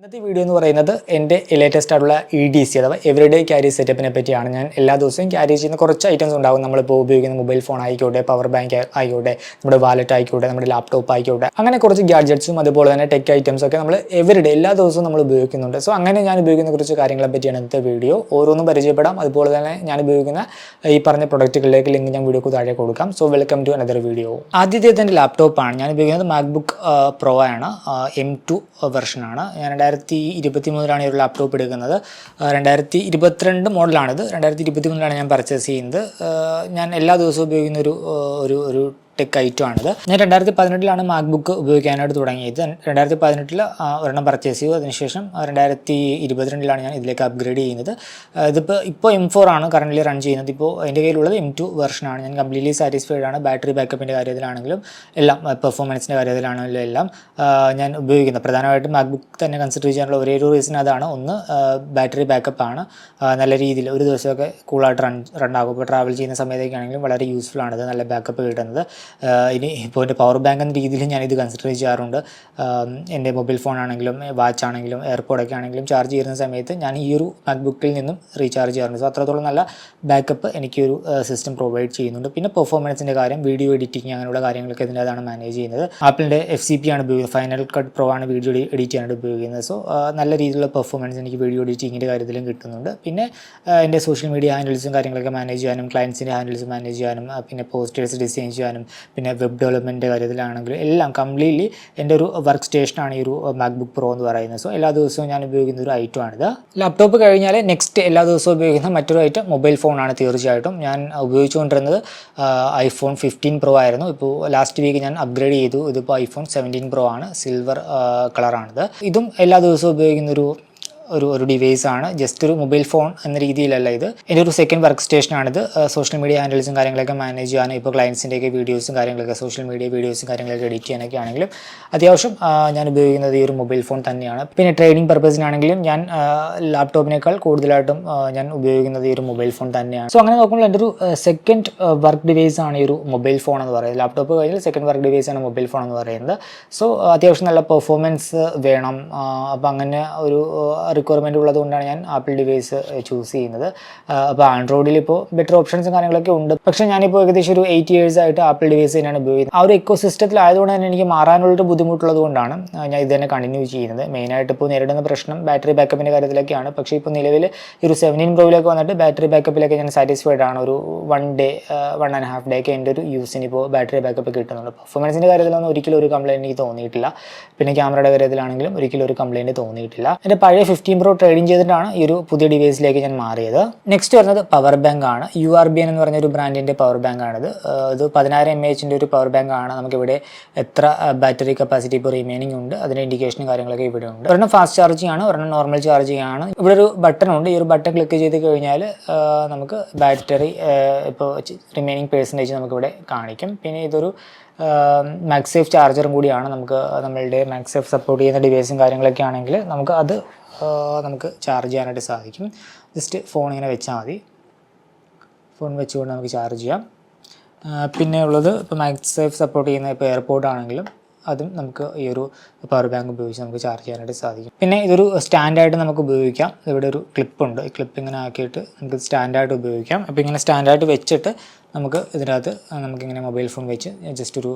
ഇന്നത്തെ വീഡിയോ എന്ന് പറയുന്നത് എന്റെ ലേറ്റസ്റ്റ് ആയിട്ടുള്ള ഇ ഡി സി അഥവാ എവറിഡേ ക്യാരി സെറ്റപ്പിനെ പറ്റിയാണ്. ഞാൻ എല്ലാ ദിവസവും ക്യാരി ചെയ്യുന്ന കുറച്ച് ഐറ്റംസ് ഉണ്ടാകും നമ്മളിപ്പോൾ ഉപയോഗിക്കുന്ന മൊബൈൽ ഫോൺ ആയിക്കോട്ടെ പവർ ബാങ്ക് ആയിക്കോട്ടെ നമ്മുടെ വാലറ്റ് ആയിക്കോട്ടെ നമ്മുടെ ലാപ്ടോപ്പ് ആയിക്കോട്ടെ അങ്ങനെ കുറച്ച് ഗാഡ്ജറ്റ്സും അതുപോലെ തന്നെ ടെക് ഐറ്റംസ് ഒക്കെ നമ്മൾ എവറിഡേ എല്ലാ ദിവസവും നമ്മൾ ഉപയോഗിക്കുന്നുണ്ട്. സോ അങ്ങനെ ഞാൻ ഉപയോഗിക്കുന്ന കുറച്ച് കാര്യങ്ങളെ പറ്റിയാണ് ഇന്നത്തെ വീഡിയോ ഓരോന്നും പരിചയപ്പെടാം. അതുപോലെ തന്നെ ഞാൻ ഉപയോഗിക്കുന്ന ഈ പറഞ്ഞ പ്രൊഡക്റ്റുകളിലേക്ക് ലിങ്ക് ഞാൻ വീഡിയോക്ക് താഴെ കൊടുക്കാം. So welcome to another video ആദ്യത്തെ എന്റെ ലാപ്ടോപ്പാണ് ഞാൻ ഉപയോഗിക്കുന്നത് മാക്ബുക്ക് പ്രോ ആണ്. എം ടു വെർഷനാണ് ഞാൻ രണ്ടായിരത്തി ഇരുപത്തി മൂന്നിലാണ് ഈ ഒരു ലാപ്ടോപ്പ് എടുക്കുന്നത്. രണ്ടായിരത്തി ഇരുപത്തിരണ്ട് മോഡലാണിത് രണ്ടായിരത്തി ഇരുപത്തി മൂന്നിലാണ് ഞാൻ പർച്ചേസ് ചെയ്യുന്നത്. ഞാൻ എല്ലാ ദിവസവും ഉപയോഗിക്കുന്ന ഒരു ഒരു ടെക് ഐറ്റം ആണിത് ഞാൻ രണ്ടായിരത്തി പതിനെട്ടിലാണ് മാക്ബുക്ക് ഉപയോഗിക്കാനായിട്ട് തുടങ്ങിയത്. രണ്ടായിരത്തി പതിനെട്ടിൽ ഒരെണ്ണം പർച്ചേസ് ചെയ്തു. അതിനുശേഷം രണ്ടായിരത്തി ഇരുപത്തിരണ്ടിലാണ് ഞാൻ ഇതിലേക്ക് അപ്ഗ്രേഡ് ചെയ്യുന്നത്. ഇതിപ്പോൾ ഇപ്പോൾ എം ഫോർ ആണ് കറന്റ് റൺ ചെയ്യുന്നത്. ഇപ്പോൾ എന്റെ കയ്യിലുള്ളത് എം ടു വെർഷനാണ് ഞാൻ കംപ്ലീറ്റ്ലി സാറ്റിസ്ഫൈഡ് ആണ് ബാറ്ററി ബാക്കപ്പിന്റെ കാര്യത്തിലാണെങ്കിലും എല്ലാം പെർഫോമൻസിന്റെ കാര്യത്തിലാണെങ്കിലും എല്ലാം ഞാൻ ഉപയോഗിക്കുന്നത്. പ്രധാനമായിട്ടും മാക്ബുക്ക് തന്നെ കൺസിഡർ ചെയ്യാനുള്ള ഒരേ ഒരു റീസൺ അതാണ്. ഒന്ന് ബാറ്ററി ബാക്കപ്പ് ആണ്. നല്ല രീതിയിൽ ഒരു ദിവസമൊക്കെ കൂളായിട്ട് റൺ റൺ ആകും. ഇപ്പോൾ ട്രാവൽ ചെയ്യുന്ന സമയത്തേക്കാണെങ്കിലും വളരെ യൂസ്ഫുൾ ആണിത് നല്ല ബാക്കപ്പ് കിട്ടുന്നത്. ഇനി ഇപ്പോൾ എന്റെ പവർ ബാങ്ക് എന്ന രീതിയിൽ ഞാനിത് കൺസിഡർ ചെയ്യാറുണ്ട്. എന്റെ മൊബൈൽ ഫോൺ ആണെങ്കിലും വാച്ച് ആണെങ്കിലും എയർപോഡൊക്കെ ആണെങ്കിലും ചാർജ് ചെയ്യുന്ന സമയത്ത് ഞാൻ ഈ ഒരു മാക്ബുക്കിൽ നിന്നും റീചാർജ് ചെയ്യാറുണ്ട്. സോ അത്രത്തോളം നല്ല ബാക്കപ്പ് എനിക്കൊരു സിസ്റ്റം പ്രൊവൈഡ് ചെയ്യുന്നുണ്ട്. പിന്നെ പെർഫോമൻസിന്റെ കാര്യം വീഡിയോ എഡിറ്റിംഗ് അങ്ങനെയുള്ള കാര്യങ്ങളൊക്കെ ഇതിന്റെതാണ് മാനേജ് ചെയ്യുന്നത്. ആപ്പിളിന്റെ എഫ് സി പി ആണ് ഉപയോഗിക്കുന്നത് ഫൈനൽ കട്ട് പ്രോ ആണ് വീഡിയോ എഡിറ്റ് ചെയ്യാനായിട്ട് ഉപയോഗിക്കുന്നത്. സോ നല്ല രീതിയിലുള്ള പെർഫോമൻസ് എനിക്ക് വീഡിയോ എഡിറ്റിങ്ങിന്റെ കാര്യത്തിലും കിട്ടുന്നുണ്ട്. പിന്നെ എന്റെ സോഷ്യൽ മീഡിയ ഹാൻഡിൽസും കാര്യങ്ങളൊക്കെ മാനേജ് ചെയ്യാനും ക്ലയൻസിന്റെ ഹാൻഡിൽസ് മാനേജ് ചെയ്യാനും പിന്നെ പോസ്റ്റേഴ്സ് ഡിസൈൻ ചെയ്യാനും പിന്നെ വെബ് ഡെവലപ്മെന്റ് കാര്യത്തിലാണെങ്കിലും എല്ലാം കംപ്ലീറ്റ്ലി എന്റെ ഒരു വർക്ക് സ്റ്റേഷനാണ് ഈ ഒരു മാക്ബുക്ക് പ്രോ എന്ന് പറയുന്നത്. സോ എല്ലാ ദിവസവും ഞാൻ ഉപയോഗിക്കുന്ന ഒരു ഐറ്റം ഐറ്റമാണിത് ലാപ്ടോപ്പ് കഴിഞ്ഞാൽ നെക്സ്റ്റ് എല്ലാ ദിവസവും ഉപയോഗിക്കുന്ന മറ്റൊരു ഐറ്റം മൊബൈൽ ഫോണാണ് തീർച്ചയായിട്ടും. ഞാൻ ഉപയോഗിച്ചുകൊണ്ടിരുന്നത് ഐഫോൺ ഫിഫ്റ്റീൻ പ്രോ ആയിരുന്നു. ഇപ്പോൾ ലാസ്റ്റ് വീക്ക് ഞാൻ അപ്ഗ്രേഡ് ചെയ്തു. ഇതിപ്പോൾ ഐഫോൺ സെവന്റീൻ പ്രോ ആണ്. സിൽവർ കളറാണിത് ഇതും എല്ലാ ദിവസവും ഉപയോഗിക്കുന്ന ഒരു ഒരു ഡിവൈസ് ആണ്. ജസ്റ്റ് ഒരു മൊബൈൽ ഫോൺ എന്ന രീതിയിലല്ല ഇത്. എന്റെ ഒരു സെക്കൻഡ് വർക്ക് സ്റ്റേഷൻ സ്റ്റേഷനാണിത് സോഷ്യൽ മീഡിയ ഹാൻഡിൽസും കാര്യങ്ങളൊക്കെ മാനേജ് ചെയ്യാനും ഇപ്പോൾ ക്ലയൻസിന്റെയൊക്കെ വീഡിയോസും കാര്യങ്ങളൊക്കെ സോഷ്യൽ മീഡിയ വീഡിയോസും കാര്യങ്ങളൊക്കെ എഡിറ്റ് ചെയ്യാനൊക്കെ ആണെങ്കിലും അത്യാവശ്യം ഞാൻ ഉപയോഗിക്കുന്നത് ഈ ഒരു മൊബൈൽ ഫോൺ തന്നെയാണ്. പിന്നെ ട്രേഡിംഗ് പർപ്പസിനാണെങ്കിലും ഞാൻ ലാപ്ടോപ്പിനേക്കാൾ കൂടുതലായിട്ടും ഞാൻ ഉപയോഗിക്കുന്നത് ഈ ഒരു മൊബൈൽ ഫോൺ തന്നെയാണ്. സോ അങ്ങനെ നോക്കുമ്പോൾ എന്റെ ഒരു സെക്കൻഡ് വർക്ക് ഡിവൈസ് ആണ് ഈ ഒരു മൊബൈൽ ഫോൺ എന്ന് പറയുന്നത്. ലാപ്ടോപ്പ് കഴിഞ്ഞാൽ സെക്കൻഡ് വർക്ക് ഡിവൈസ് ആണ് മൊബൈൽ ഫോൺ എന്ന് പറയുന്നത്. സോ അത്യാവശ്യം നല്ല പെർഫോമൻസ് വേണം. അപ്പം അങ്ങനെ ഒരു റിക്വയർമെന്റ് ഉള്ളതുകൊണ്ടാണ് ഞാൻ ആപ്പിൾ ഡിവൈസ് ചൂസ് ചെയ്യുന്നത്. അപ്പോൾ ആൻഡ്രോയിഡിൽ ഇപ്പോൾ ബെറ്റർ ഓപ്ഷൻസും കാര്യങ്ങളൊക്കെ ഉണ്ട്. പക്ഷേ ഞാനിപ്പോൾ ഏകദേശം ഒരു എയ്റ്റ് ഇയേഴ്സ് ആയിട്ട് ആപ്പിൾ ഡിവൈസ് തന്നെയാണ് ഉപയോഗിക്കുന്നത്. ആ ഒരു എക്കോ സിസ്റ്റത്തിലായതുകൊണ്ട് തന്നെ എനിക്ക് മാറാനുള്ളൊരു ബുദ്ധിമുട്ടുള്ളത് കൊണ്ടാണ് ഞാൻ ഇത് തന്നെ കണ്ടിന്യൂ ചെയ്യുന്നത്. മെയിനായിട്ട് ഇപ്പോൾ നേരിടുന്ന പ്രശ്നം ബാറ്ററി ബാക്കപ്പിന്റെ കാര്യത്തിലൊക്കെയാണ്. പക്ഷേ ഇപ്പോൾ നിലവിൽ ഒരു സെവന്റീൻ പ്രോയിലൊക്കെ വന്നിട്ട് ബാറ്ററി ബാക്കപ്പിലൊക്കെ ഞാൻ സാറ്റിസ്ഫൈഡ് ആണ്. ഒരു one day one and half day ഒക്കെ എന്റെ ഒരു യൂസിന് ഇപ്പോൾ ബാറ്ററി ബാക്കപ്പ് കിട്ടുന്നുണ്ട്. പെർഫോമൻസിന്റെ കാര്യത്തിലൊന്നും ഒരിക്കലും ഒരു കംപ്ലയിന്റ് എനിക്ക് തോന്നിയിട്ടില്ല. പിന്നെ ക്യാമറയുടെ കാര്യത്തിലാണെങ്കിലും ഒരിക്കലും ഒരു കംപ്ലയിന്റ് തോന്നിയിട്ടില്ല. എന്റെ പഴയ ഫിഫ്റ്റീൻ പ്രോ ട്രേഡിംഗ് ചെയ്തിട്ടാണ് ഈ ഒരു പുതിയ ഡിവൈസിലേക്ക് ഞാൻ മാറിയത്. നെക്സ്റ്റ് വരുന്നത് പവർ ബാങ്ക് ആണ്. യു ആർ ബി എൻ എന്ന് പറഞ്ഞ ഒരു ബ്രാൻഡിന്റെ പവർ ബാങ്ക് ആണിത് ഇത് പതിനായിരം എം എച്ചിന്റെ ഒരു പവർ ബാങ്ക് ആണ്. നമുക്കിവിടെ എത്ര ബാറ്ററി കപ്പാസിറ്റി ഇപ്പോൾ റിമൈനിങ് ഉണ്ട്. അതിന്റെ ഇൻഡിക്കേഷനും കാര്യങ്ങളൊക്കെ ഇവിടെ ഉണ്ട്. ഒരെണ്ണം ഫാസ്റ്റ് ചാർജിങ് ആണ് ഒരെണ്ണം നോർമൽ ചാർജിങ് ആണ്. ഇവിടെ ഒരു ബട്ടൺ ഉണ്ട്. ഈ ഒരു ബട്ടൺ ക്ലിക്ക് ചെയ്ത് കഴിഞ്ഞാൽ നമുക്ക് ബാറ്ററി ഇപ്പോൾ റിമൈനിങ് പേഴ്സന്റേജ് നമുക്കിവിടെ കാണിക്കും. പിന്നെ ഇതൊരു മാക്സേഫ് ചാർജറും കൂടിയാണ്. നമുക്ക് നമ്മളുടെ മാക്സേഫ് സപ്പോർട്ട് ചെയ്യുന്ന ഡിവൈസും കാര്യങ്ങളൊക്കെ ആണെങ്കിൽ നമുക്ക് അത് നമുക്ക് ചാർജ് ചെയ്യാനായിട്ട് സാധിക്കും. ജസ്റ്റ് ഫോൺ ഇങ്ങനെ വെച്ചാൽ മതി. ഫോൺ വെച്ചുകൊണ്ട് നമുക്ക് ചാർജ് ചെയ്യാം. പിന്നെ ഉള്ളത് ഇപ്പോൾ മാക്സേഫ് സപ്പോർട്ട് ചെയ്യുന്ന ഇപ്പോൾ എയർപോർട്ട് ആണെങ്കിലും അതും നമുക്ക് ഈ ഒരു പവർ ബാങ്ക് ഉപയോഗിച്ച് നമുക്ക് ചാർജ് ചെയ്യാനായിട്ട് സാധിക്കും. പിന്നെ ഇതൊരു സ്റ്റാൻഡായിട്ട് നമുക്ക് ഉപയോഗിക്കാം. ഇവിടെ ഒരു ക്ലിപ്പുണ്ട് ഈ ക്ലിപ്പ് ഇങ്ങനെ ആക്കിയിട്ട് നമുക്ക് സ്റ്റാൻഡായിട്ട് ഉപയോഗിക്കാം. അപ്പോൾ ഇങ്ങനെ സ്റ്റാൻഡായിട്ട് വെച്ചിട്ട് നമുക്ക് ഇതിനകത്ത് നമുക്കിങ്ങനെ മൊബൈൽ ഫോൺ വെച്ച് ജസ്റ്റ് ഒരു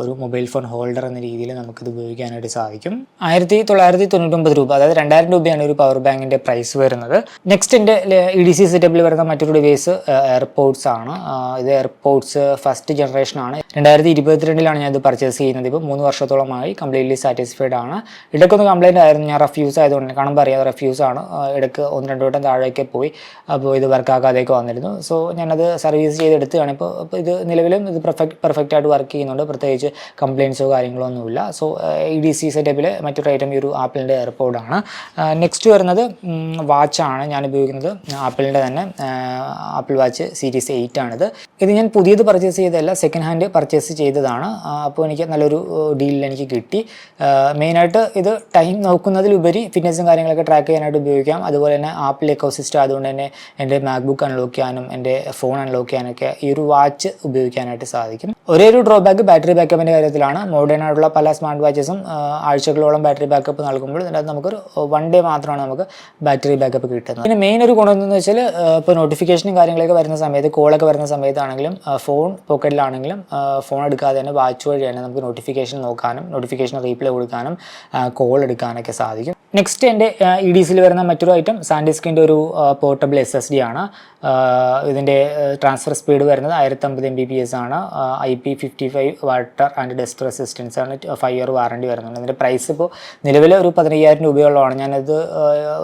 ഒരു മൊബൈൽ ഫോൺ ഹോൾഡർ എന്ന രീതിയിൽ നമുക്കിത് ഉപയോഗിക്കാനായിട്ട് സാധിക്കും. ആയിരത്തി തൊള്ളായിരത്തി തൊണ്ണൂറ്റൊമ്പത് രൂപ അതായത് രണ്ടായിരം രൂപയാണ് ഒരു പവർ ബാങ്കിന്റെ പ്രൈസ് വരുന്നത്. നെക്സ്റ്റ് എന്റെ ഇ ഡി സി സെറ്റപ്പിൽ വരുന്ന മറ്റൊരു ഡിവൈസ് എയർപോർട്സ് ആണ്. ഇത് എയർപോർട്സ് ഫസ്റ്റ് ജനറേഷൻ ആണ്. രണ്ടായിരത്തി ഇരുപത്തിരണ്ടിലാണ് ഞാൻ ഇത് പർച്ചേസ് ചെയ്യുന്നത്. ഇപ്പോൾ മൂന്ന് വർഷത്തോളമായി കംപ്ലീറ്റ്ലി സാറ്റിസ്ഫൈഡ് ആണ്. ഇടയ്ക്കൊന്ന് കംപ്ലൈന്റ് ആയിരുന്നു ഞാൻ റഫ്യൂസ് ആയതുകൊണ്ട്. കാണുമ്പോൾ അറിയാം റഫ്യൂസ് ആണ്. ഇടയ്ക്ക് ഒന്ന് രണ്ട് വട്ടം താഴേക്ക് പോയി അപ്പോൾ ഇത് വർക്കാക്കാതെയൊക്കെ വന്നിരുന്നു. സോ ഞാനത് സർവീസ് ചെയ്തെടുത്തതാണ് ഇപ്പോൾ അപ്പോൾ ഇത് നിലവിലും ഇത് പെർഫെക്റ്റ് പെർഫെക്റ്റ് ആയിട്ട് വർക്ക് ചെയ്യുന്നുണ്ട്. പ്രത്യേകിച്ച് കംപ്ലയിൻസോ കാര്യങ്ങളോ ഒന്നുമില്ല സോ ഇ ഡി സി സെറ്റപ്പിൽ മറ്റൊരു ഐറ്റം ഈ ഒരു ആപ്പിളിന്റെ എയർപോർട്ടാണ് നെക്സ്റ്റ് വരുന്നത് വാച്ചാണ് ഞാൻ ഉപയോഗിക്കുന്നത്. ആപ്പിളിന്റെ തന്നെ ആപ്പിൾ വാച്ച് സീരീസ് എയ്റ്റ് ആണിത്. ഇത് ഞാൻ പുതിയത് പർച്ചേസ് ചെയ്തതല്ല സെക്കൻഡ് ഹാൻഡ് പർച്ചേസ് ചെയ്തതാണ്. അപ്പോൾ എനിക്ക് നല്ലൊരു ഡീലിൽ എനിക്ക് കിട്ടി. മെയിനായിട്ട് ഇത് ടൈം നോക്കുന്നതിലുപരി ഫിറ്റ്നസും കാര്യങ്ങളൊക്കെ ട്രാക്ക് ചെയ്യാനായിട്ട് ഉപയോഗിക്കാം. അതുപോലെ തന്നെ ആപ്പിൾ എക്കോ സിസ്റ്റം അതുകൊണ്ട് തന്നെ എന്റെ മാക്ബുക്ക് അൺലോക്ക് ചെയ്യാനും എന്റെ ഫോൺ അൺലോക്ക് ചെയ്യാനൊക്കെ നമുക്ക് ഈ ഒരു വാച്ച് ഉപയോഗിക്കാനായിട്ട് സാധിക്കും. ഒരേ ഒരു ഡ്രോബാക്ക് ബാറ്ററി ബാക്കപ്പിന്റെ കാര്യത്തിലാണ്. മോഡേൺ ആയിട്ടുള്ള പല സ്മാർട്ട് വാച്ചസും ആഴ്ചകളോളം ബാറ്ററി ബാക്കപ്പ് നൽകുമ്പോൾ ഇതിനകത്ത് നമുക്കൊരു വൺ ഡേ മാത്രമാണ് നമുക്ക് ബാറ്ററി ബാക്കപ്പ് കിട്ടുന്നത്. പിന്നെ മെയിൻ ഒരു ഗുണം എന്താണെന്ന് വെച്ചാൽ ഇപ്പോൾ നോട്ടിഫിക്കേഷനും കാര്യങ്ങളൊക്കെ വരുന്ന സമയത്ത് കോളൊക്കെ വരുന്ന സമയത്താണെങ്കിലും ഫോൺ പോക്കറ്റിലാണെങ്കിലും ഫോൺ എടുക്കാതെ തന്നെ വാച്ച് വഴിയാണ് നമുക്ക് നോട്ടിഫിക്കേഷൻ നോക്കാനും നോട്ടിഫിക്കേഷൻ റീപ്ലൈ കൊടുക്കാനും കോൾ എടുക്കാനൊക്കെ സാധിക്കും. നെക്സ്റ്റ് എന്റെ ഇ ഡി സിയിൽ വരുന്ന മറ്റൊരു ഐറ്റം സാൻഡിസ്കിന്റെ ഒരു പോർട്ടബിൾ എസ് എസ് ഡി ആണ്. ഇതിന്റെ ട്രാൻസ്ഫർ സ്പീഡ് വരുന്നത് ആയിരത്തമ്പത് എം ബി പി എസ് ആണ്. I P fifty five water and dust resistance ആണ് ഫൈവ് ഇയർ വാറണ്ടി വരുന്നുണ്ട് ഇതിന്റെ പ്രൈസ് ഇപ്പോൾ നിലവിൽ ഒരു പതിനയ്യായിരം രൂപയോളമാണ്. ഞാനത്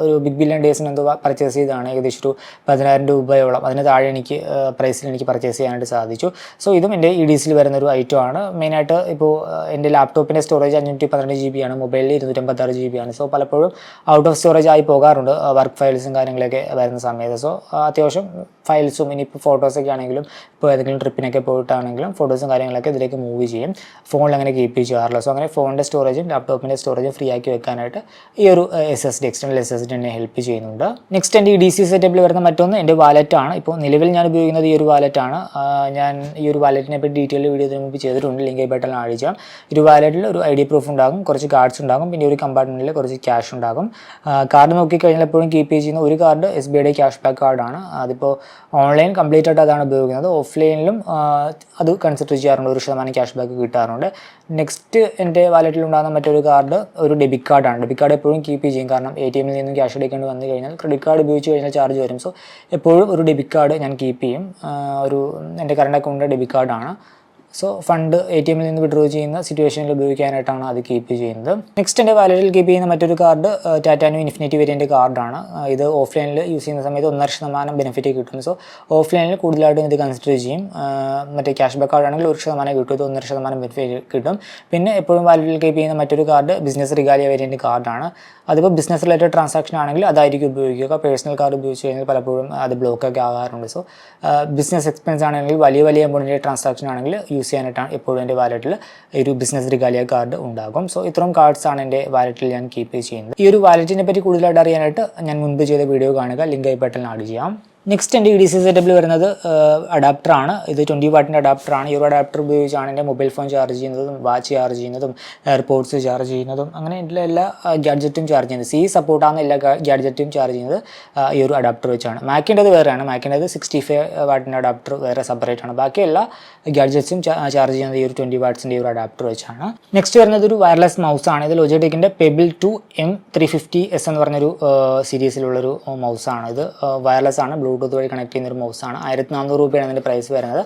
ഒരു ബിഗ് ബില്യൺ ഡേയ്സിന് എന്തോ പർച്ചേസ് ചെയ്തതാണ്. ഏകദേശം ഒരു പതിനായിരം രൂപയോളം. അതിന് താഴെ എനിക്ക് പ്രൈസിൽ എനിക്ക് പർച്ചേസ് ചെയ്യാനായിട്ട് സാധിച്ചു. സോ ഇതും എന്റെ ഇ ഡി സിയിൽ വരുന്ന ഒരു ഐറ്റം ആണ്. മെയിനായിട്ട് ഇപ്പോൾ എന്റെ ലാപ്ടോപ്പിന്റെ സ്റ്റോറേജ് അഞ്ഞൂറ്റി പന്ത്രണ്ട് ജി ബി ആണ് മൊബൈലിൽ ഇരുന്നൂറ്റമ്പത്താറ് ജി ബി ആണ്. സോ പലപ്പോഴും ഔട്ട് ഓഫ് സ്റ്റോറേജ് ആയി പോകാറുണ്ട് വർക്ക് ഫയൽസും കാര്യങ്ങളൊക്കെ വരുന്ന സമയത്ത്. സോ അത്യാവശ്യം ഫയൽസും ഇനിയിപ്പോൾ ഫോട്ടോസൊക്കെ ആണെങ്കിലും ഇപ്പോൾ ഏതെങ്കിലും ട്രിപ്പിനൊക്കെ പോയിട്ടാണെങ്കിലും ഫോട്ടോസും കാര്യങ്ങളൊക്കെ ഇതിലേക്ക് മൂവ് ചെയ്യും. ഫോണിൽ അങ്ങനെ കീപ്പ് ചെയ്യാറില്ല. സോ അങ്ങനെ ഫോണിന്റെ സ്റ്റോറേജും ലാപ്ടോപ്പിന്റെ സ്റ്റോറേജും ഫ്രീ ആക്കി വെക്കാനായിട്ട് ഈ ഒരു S S D external S S D എന്നെ ഹെൽപ്പ് ചെയ്യുന്നുണ്ട്. നെക്സ്റ്റ് എന്റെ ഈ ഡി സി സെറ്റപ്പിൽ വരുന്ന മറ്റൊന്ന് എന്റെ വാലറ്റാണ് ഇപ്പോൾ നിലവിൽ ഞാൻ ഉപയോഗിക്കുന്നത് ഈ ഒരു വാലറ്റ് ആണ്. ഞാൻ ഈ ഒരു വാലറ്റിനെ പറ്റി ഡീറ്റെയിൽ വീഡിയോ ഇതിനു മുമ്പ് ചെയ്തിട്ടുണ്ട്. ലിങ്ക് ബട്ടൺ അഴിച്ചാൽ ഒരു വാലറ്റിൽ ഒരു ഐ ഡി പ്രൂഫ് ഉണ്ടാകും കുറച്ച് കാർഡ്സ് ഉണ്ടാകും പിന്നെ ഒരു കമ്പാർട്ട്മെന്റിൽ കുറച്ച് ക്യാഷ് ഉണ്ടാകും. കാർഡ് നോക്കിക്കഴിഞ്ഞാൽ എപ്പോഴും കീപ്പ് ചെയ്യുന്ന ഒരു കാർഡ് എസ് ബി ഐയുടെ ക്യാഷ് ബാക്ക് കാർഡാണ് അതിപ്പോൾ ഓൺലൈൻ കംപ്ലീറ്റ് ആയിട്ട് അതാണ് ഉപയോഗിക്കുന്നത് ഓഫ്ലൈനിലും അത് കൺസിഡർ ചെയ്യാറുണ്ട്. ഒരു ശതമാനം ക്യാഷ് ബാക്ക് കിട്ടാറുണ്ട്. നെക്സ്റ്റ് എന്റെ വാലറ്റിൽ ഉണ്ടാകുന്ന മറ്റൊരു കാർഡ് ഒരു ഡെബിറ്റ് കാർഡാണ് ഡെബിറ്റ് കാർഡ് എപ്പോഴും കീപ്പ് ചെയ്യും. കാരണം എ ടി എമ്മിൽ നിന്നും ക്യാഷ് എടുക്കേണ്ടി വന്നു കഴിഞ്ഞാൽ ക്രെഡിറ്റ് കാർഡ് ഉപയോഗിച്ച് കഴിഞ്ഞാൽ ചാർജ് വരും. സോ എപ്പോഴും ഒരു ഡെബിറ്റ് കാർഡ് ഞാൻ കീപ്പ് ചെയ്യും. ഒരു എന്റെ കറണ്ട് അക്കൗണ്ടിന്റെ ഡെബിറ്റ് കാർഡാണ് സോ ഫണ്ട് എ ടി എമ്മിൽ നിന്ന് വിഡ്രോ ചെയ്യുന്ന സിറ്റുവേഷനിൽ ഉപയോഗിക്കാനായിട്ടാണ് അത് കീപ്പ് ചെയ്യുന്നത്. നെക്സ്റ്റ് എന്റെ വാലറ്റിൽ കീപ്പ് ചെയ്യുന്ന മറ്റൊരു കാർഡ് ടാറ്റാനു ഇൻഫിനിറ്റി വേരിയന്റ് കാർഡാണ് ഇത് ഓഫ്ലൈനിൽ യൂസ് ചെയ്യുന്ന സമയത്ത് ഒന്നര ശതമാനം ബെനിഫിറ്റ് കിട്ടും സോ ഓഫ്ലൈനിൽ കൂടുതലായിട്ടും ഇത് കൺസിഡർ ചെയ്യും. മറ്റേ ക്യാഷ് ബാക്ക് കാർഡാണെങ്കിൽ ഒരു ശതമാനം കിട്ടും. ഇത് ഒന്നര ശതമാനം ബെനിഫിറ്റ് കിട്ടും. പിന്നെ എപ്പോഴും വാലറ്റിൽ കീപ്പ് ചെയ്യുന്ന മറ്റൊരു കാർഡ് ബിസിനസ് റിഗാലിയ വേരിയന്റ് കാർഡാണ് അതിപ്പോൾ ബിസിനസ് റിലേറ്റഡ് ട്രാൻസാക്ഷൻ ആണെങ്കിൽ അതായിരിക്കും ഉപയോഗിക്കുക. പേഴ്സണൽ കാർഡ് ഉപയോഗിച്ച് കഴിഞ്ഞാൽ പലപ്പോഴും അത് ബ്ലോക്കൊക്കെ ആകാറുണ്ട്. സോ ബിസിനസ് എക്സ്പെൻസ് ആണെങ്കിൽ വലിയ വലിയ എമൗണ്ടിന്റെ ട്രാൻസാക്ഷൻ ആണെങ്കിൽ യൂസ് ചെയ്യാനായിട്ടാണ് എപ്പോഴും എന്റെ വാലറ്റിൽ ഒരു ബിസിനസ് റിഗാലിയ കാർഡ് ഉണ്ടാകും. സോ ഇത്രയും കാർഡ്സാണ് എന്റെ വാലറ്റിൽ ഞാൻ കീപ്പ് ചെയ്യുന്നത്. ഈ ഒരു വാലറ്റിനെ പറ്റി കൂടുതലായിട്ട് അറിയാനായിട്ട് ഞാൻ മുൻപ് ചെയ്ത വീഡിയോ കാണുക. ലിങ്ക് ഐ ബട്ടൺ ആഡ് ചെയ്യാം. നെക്സ്റ്റ് എന്റെ ഡി സി സെറ്റപ്പിൽ വരുന്നത് അഡാപ്റ്റർ ആണ്. ഇത് ട്വന്റി വാട്ടിന്റെ അഡാപ്റ്ററാണ് ഈ ഒരു അഡാപ്റ്റർ ഉപയോഗിച്ചാണ് എന്റെ മൊബൈൽ ഫോൺ ചാർജ് ചെയ്യുന്നതും വാച്ച് ചാർജ് ചെയ്യുന്നതും എയർപോർട്സ് ചാർജ് ചെയ്യുന്നതും അങ്ങനെ എന്റെ എല്ലാ ഗാഡ്ജറ്റും ചാർജ് ചെയ്യുന്നത്. സി സപ്പോർട്ടാണ് എല്ലാ ഗാഡ്ജറ്റും ചാർജ് ചെയ്യുന്നത് ഈ ഒരു അഡാപ്റ്റർ വെച്ചാണ്. മാക്കിന്റെത് വേറെയാണ്. മാക്കിന്റെത് സിക്സ്റ്റി ഫൈവ് വാട്ടിന്റെ അഡാപ്റ്റർ വേറെ സെപ്പറേറ്റ് ആണ്. ബാക്കി എല്ലാ ഗാഡ്ജറ്റ്സും ചാർജ് ചെയ്യുന്നത് ഈ ഒരു ട്വന്റി വാട്ട്സിന്റെ ഒരു അഡാപ്റ്റർ വെച്ചാണ്. നെക്സ്റ്റ് വരുന്നത് ഒരു വയർലെസ് മൗസ് ആണ്. ഇത് ലോജിടെക്കിന്റെ Pebble two M three fifty S എന്ന് പറഞ്ഞൊരു സീരീസിലുള്ളൊരു മൗസാണ് ഇത് വയർലെസ് ആണ്. ബ്ലൂടൂത്ത് വഴി കണക്ട് ചെയ്യുന്ന ഒരു മൗസാണ് ആയിരത്തി നാനൂറ് രൂപയാണ് അതിന്റെ പ്രൈസ് വരുന്നത്.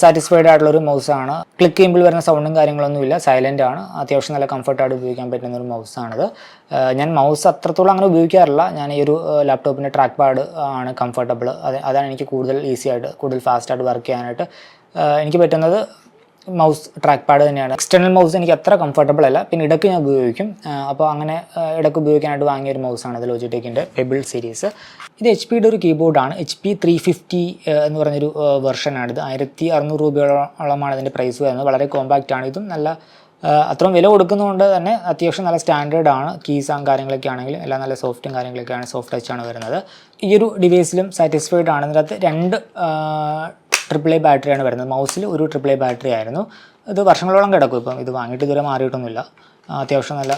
സാറ്റിസ്ഫൈഡ് ആയിട്ടുള്ള ഒരു മൗസാണ് ക്ലിക്ക് ചെയ്യുമ്പോൾ വരുന്ന സൗണ്ടും കാര്യങ്ങളൊന്നുമില്ല സൈലന്റ് ആണ്. അത്യാവശ്യം നല്ല കംഫർട്ടായിട്ട് ഉപയോഗിക്കാൻ പറ്റുന്ന ഒരു മൗസാണിത് ഞാൻ മൗസ് അത്രത്തോളം അങ്ങനെ ഉപയോഗിക്കാറില്ല. ഞാൻ ഈ ഒരു ലാപ്ടോപ്പിന്റെ ട്രാക്ക് പാഡ് ആണ് കംഫർട്ടബിൾ അത് അതാണ് എനിക്ക് കൂടുതൽ ഈസി ആയിട്ട് കൂടുതൽ ഫാസ്റ്റായിട്ട് വർക്ക് ചെയ്യാനായിട്ട് എനിക്ക് പറ്റുന്നത് മൗസ് ട്രാക്ക് പാഡ് തന്നെയാണ്. എക്സ്റ്റേണൽ മൗസ് എനിക്ക് അത്ര കംഫർട്ടബിൾ അല്ല. പിന്നെ ഇടയ്ക്ക് ഞാൻ ഉപയോഗിക്കും. അപ്പോൾ അങ്ങനെ ഇടയ്ക്ക് ഉപയോഗിക്കാനായിട്ട് വാങ്ങിയ ഒരു മൗസാണ് ഇത് ലോജിടെക്കിന്റെ പെബിൾ സീരീസ് ഇത് എച്ച് പിയുടെ ഒരു കീബോർഡാണ് എച്ച് പി ത്രീ ഫിഫ്റ്റി എന്ന് പറഞ്ഞൊരു വെർഷനാണിത് ആയിരത്തി അറുന്നൂറ് രൂപയോളമാണ് ഇതിന്റെ പ്രൈസ് വരുന്നത്. വളരെ കോമ്പാക്റ്റ് ആണ്. ഇതും നല്ല അത്രയും വില കൊടുക്കുന്നതുകൊണ്ട് തന്നെ അത്യാവശ്യം നല്ല സ്റ്റാൻഡേർഡ് ആണ്. കീസാം കാര്യങ്ങളൊക്കെ ആണെങ്കിലും എല്ലാം നല്ല സോഫ്റ്റും കാര്യങ്ങളൊക്കെയാണ് സോഫ്റ്റ് ടച്ചാണ് വരുന്നത്. ഈ ഒരു ഡിവൈസിലും സാറ്റിസ്ഫൈഡ് ആണ്. ഇതിനകത്ത് രണ്ട് ട്രിപ്പിൾ എ ബാറ്ററിയാണ് വരുന്നത്. മൗസിൽ ഒരു ട്രിപ്പിൾ എ ബാറ്ററി ആയിരുന്നു. ഇത് വർഷങ്ങളോളം കിടക്കും ഇപ്പം. ഇത് വാങ്ങിയിട്ട് ഇതുവരെ മാറിയിട്ടൊന്നുമില്ല. അത്യാവശ്യം നല്ല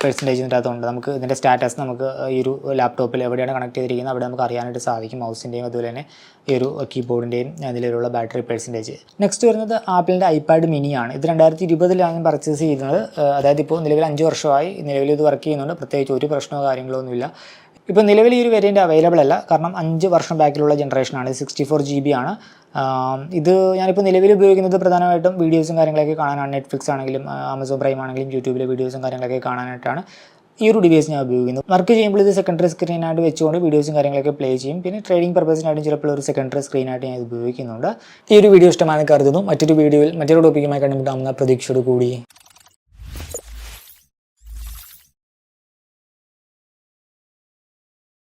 പെർസെന്റേജ് ഇതിന്റെ അകത്തുണ്ട്. നമുക്ക് ഇതിന്റെ സ്റ്റാറ്റസ് നമുക്ക് ഈ ഒരു ലാപ്ടോപ്പിൽ എവിടെയാണ് കണക്ട് ചെയ്തിരിക്കുന്നത് അവിടെ നമുക്ക് അറിയാനായിട്ട് സാധിക്കും മൗസിന്റെയും അതുപോലെ തന്നെ ഈ ഒരു കീബോർഡിന്റെയും അതിലുള്ള ബാറ്ററി പെർസെന്റേജ് നെക്സ്റ്റ് വരുന്നത് ആപ്പിളിന്റെ ഐപാഡ് മിനിയാണ് ഇത് രണ്ടായിരത്തി ഇരുപതിലാണ് ഞാൻ പർച്ചേസ് ചെയ്യുന്നത് അതായത് ഇപ്പോൾ നിലവിൽ അഞ്ച് വർഷമായി നിലവിൽ ഇത് വർക്ക് ചെയ്യുന്നുണ്ട്. പ്രത്യേകിച്ച് ഒരു പ്രശ്നമോ കാര്യങ്ങളോ ഒന്നുമില്ല. ഇപ്പോൾ നിലവിൽ ഈ ഒരു വേരിയന്റ് അവൈലബിൾ അല്ല. കാരണം അഞ്ച് വർഷം ബാക്കിലുള്ള ജനറേഷനാണ് സിക്സ്റ്റി ഫോർ ജി ബി ആണ്. ഇത് ഞാനിപ്പോൾ നിലവിൽ ഉപയോഗിക്കുന്നത് പ്രധാനമായിട്ടും വീഡിയോസും കാര്യങ്ങളൊക്കെ കാണാനാണ്. നെറ്റ്ഫ്ലിക്സ് ആണെങ്കിലും ആമസോൺ പ്രൈം ആണെങ്കിലും യൂട്യൂബിലെ വീഡിയോസും കാര്യങ്ങളൊക്കെ കാണാനായിട്ടാണ് ഈ ഒരു ഡിവൈസ് ഞാൻ ഉപയോഗിക്കുന്നത്. വർക്ക് ചെയ്യുമ്പോൾ ഇത് സെക്കൻഡറി സ്ക്രീനായിട്ട് വെച്ചുകൊണ്ട് വീഡിയോസും കാര്യങ്ങളൊക്കെ പ്ലേ ചെയ്യും. പിന്നെ ട്രേഡിംഗ് പർപ്പസിനായിട്ടും ചിലപ്പോൾ ഒരു സെക്കൻഡറി സ്ക്രീനായിട്ട് ഞാൻ ഇത് ഉപയോഗിക്കുന്നുണ്ട്. ഈ ഒരു വീഡിയോ ഇഷ്ടമാണെന്ന് കരുതുന്നു. മറ്റൊരു വീഡിയോയിൽ മറ്റൊരു ടോപ്പിക്കുമായി കണ്ടുമുട്ടാമെന്ന പ്രതീക്ഷയോട് കൂടി